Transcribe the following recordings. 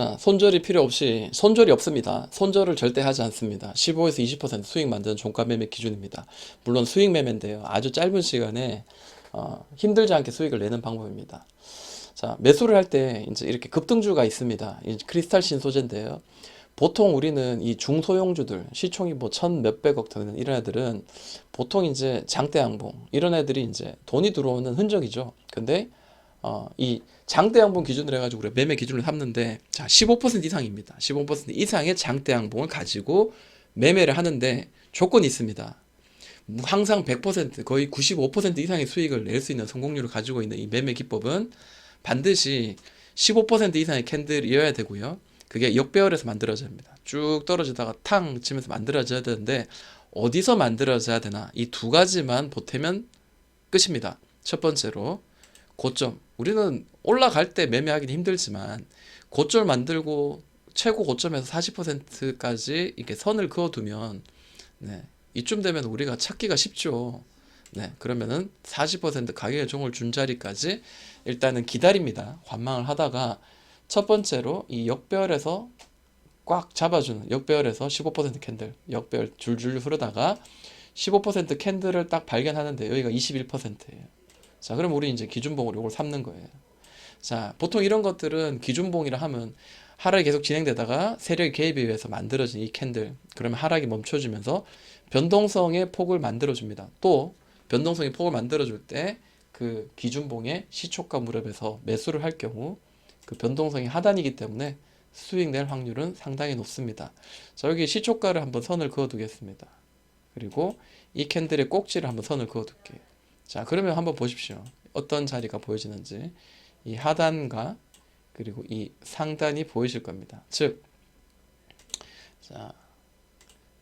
자, 손절이 필요 없이 손절이 없습니다. 손절을 절대 하지 않습니다. 15에서 20% 수익 만드는 종가 매매 기준입니다. 물론 수익 매매인데요. 아주 짧은 시간에 어, 힘들지 않게 수익을 내는 방법입니다. 자, 매수를 할 때 이제 이렇게 급등주가 있습니다. 이 크리스탈 신소재인데요. 보통 우리는 이 중소형주들 시총이 뭐 천 몇백억 되는 이런 애들은 보통 이제 장대양봉 이런 애들이 이제 돈이 들어오는 흔적이죠. 근데 어, 이 장대양봉 기준으로 해가지고 우리가 매매 기준을 삼는데 자, 15% 이상입니다. 15% 이상의 장대양봉을 가지고 매매를 하는데 조건이 있습니다. 항상 100% 거의 95% 이상의 수익을 낼 수 있는 성공률을 가지고 있는 이 매매 기법은 반드시 15% 이상의 캔들이어야 되고요. 그게 역배열에서 만들어져야 합니다. 쭉 떨어지다가 탕 치면서 만들어져야 되는데 어디서 만들어져야 되나 이 두 가지만 보태면 끝입니다. 첫 번째로 고점. 우리는 올라갈 때 매매하기는 힘들지만 고점 만들고 최고 고점에서 40%까지 이렇게 선을 그어두면 네, 이쯤 되면 우리가 찾기가 쉽죠. 네, 그러면은 40% 가격의 종을 준 자리까지 일단은 기다립니다. 관망을 하다가 첫 번째로 이 역배열에서 꽉 잡아주는 역배열에서 15% 캔들 역배열 줄줄 흐르다가 15% 캔들을 딱 발견하는데 여기가 21%예요. 자, 그럼 우리 이제 기준봉으로 이걸 삼는 거예요. 자, 보통 이런 것들은 기준봉이라 하면 하락이 계속 진행되다가 세력의 개입에 의해서 만들어진 이 캔들 그러면 하락이 멈춰지면서 변동성의 폭을 만들어줍니다. 또 변동성의 폭을 만들어줄 때 그 기준봉의 시초가 무렵에서 매수를 할 경우 그 변동성이 하단이기 때문에 수익 낼 확률은 상당히 높습니다. 자, 여기 시초가를 한번 선을 그어 두겠습니다. 그리고 이 캔들의 꼭지를 한번 선을 그어 둘게요. 자, 그러면 한번 보십시오. 어떤 자리가 보여지는지. 이 하단과 그리고 이 상단이 보이실 겁니다. 즉, 자,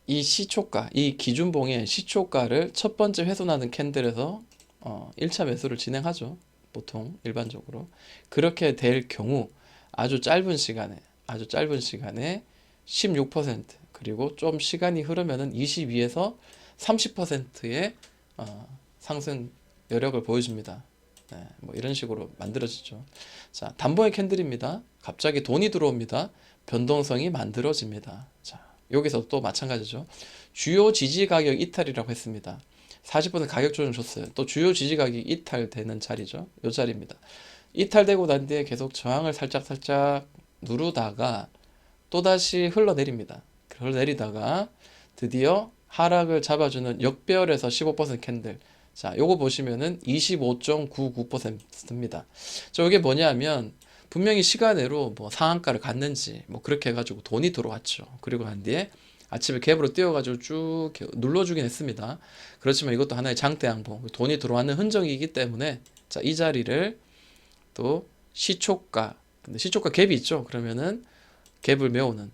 이 시초가, 이 기준봉의 시초가를 첫 번째 훼손하는 캔들에서 어, 1차 매수를 진행하죠. 보통 일반적으로. 그렇게 될 경우 아주 짧은 시간에 아주 짧은 시간에 16% 그리고 좀 시간이 흐르면은 22에서 30%의 어, 상승 여력을 보여줍니다. 네, 뭐 이런 식으로 만들어지죠. 자, 단봉의 캔들입니다. 갑자기 돈이 들어옵니다. 변동성이 만들어집니다. 자, 여기서 또 마찬가지죠. 주요 지지 가격 이탈이라고 했습니다. 40% 가격 조정 줬어요. 또 주요 지지 가격이 이탈되는 자리죠. 요 자리입니다. 이탈되고 난 뒤에 계속 저항을 살짝 살짝 누르다가 또다시 흘러내립니다. 흘러내리다가 드디어 하락을 잡아주는 역배열에서 15% 캔들. 자, 요거 보시면은 25.99%입니다. 저 이게 뭐냐면 분명히 시간으로 뭐 상한가를 갔는지 뭐 그렇게 해가지고 돈이 들어왔죠. 그리고 난 뒤에 아침에 갭으로 뛰어가지고 쭉 눌러주긴 했습니다. 그렇지만 이것도 하나의 장대 양봉, 돈이 들어왔는 흔적이기 때문에 자, 이 자리를 또 시초가, 근데 시초가 갭이 있죠. 그러면은 갭을 메우는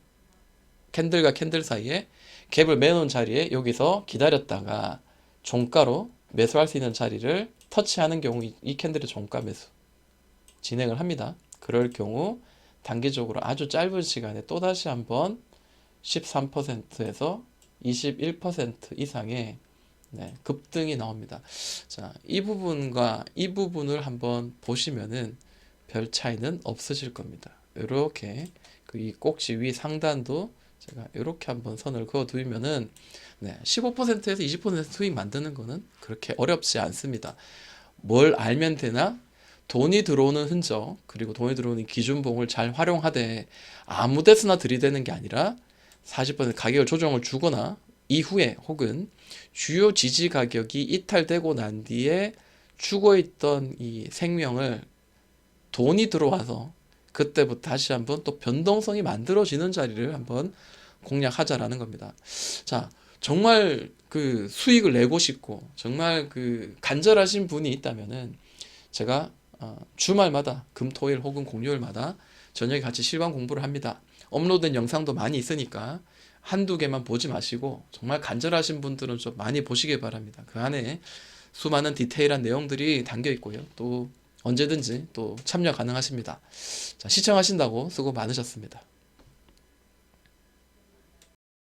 캔들과 캔들 사이에 갭을 메우는 자리에 여기서 기다렸다가 종가로 매수할 수 있는 자리를 터치하는 경우 이- 이 캔들의 종가 매수 진행을 합니다. 그럴 경우 단기적으로 아주 짧은 시간에 또다시 한번 13%에서 21% 이상의 네, 급등이 나옵니다. 자, 이 부분과 이 부분을 한번 보시면은 별 차이는 없으실 겁니다. 이렇게 그 이 꼭지 위 상단도 제가 이렇게 한번 선을 그어 두면은 네, 15%에서 20% 수익 만드는 거는 그렇게 어렵지 않습니다. 뭘 알면 되나? 돈이 들어오는 흔적 그리고 돈이 들어오는 기준봉을 잘 활용하되 아무 데서나 들이대는 게 아니라 40% 가격을 조정을 주거나 이후에 혹은 주요 지지 가격이 이탈되고 난 뒤에 죽어 있던 이 생명을 돈이 들어와서 그때부터 다시 한번 또 변동성이 만들어지는 자리를 한번 공략하자라는 겁니다. 자, 정말 그 수익을 내고 싶고 정말 그 간절하신 분이 있다면은 제가 어, 주말마다 금토일 혹은 공휴일마다 저녁에 같이 실방 공부를 합니다. 업로드된 영상도 많이 있으니까 한두 개만 보지 마시고 정말 간절하신 분들은 좀 많이 보시길 바랍니다. 그 안에 수많은 디테일한 내용들이 담겨 있고요. 또 언제든지 또 참여 가능하십니다. 자, 시청하신다고 수고 많으셨습니다.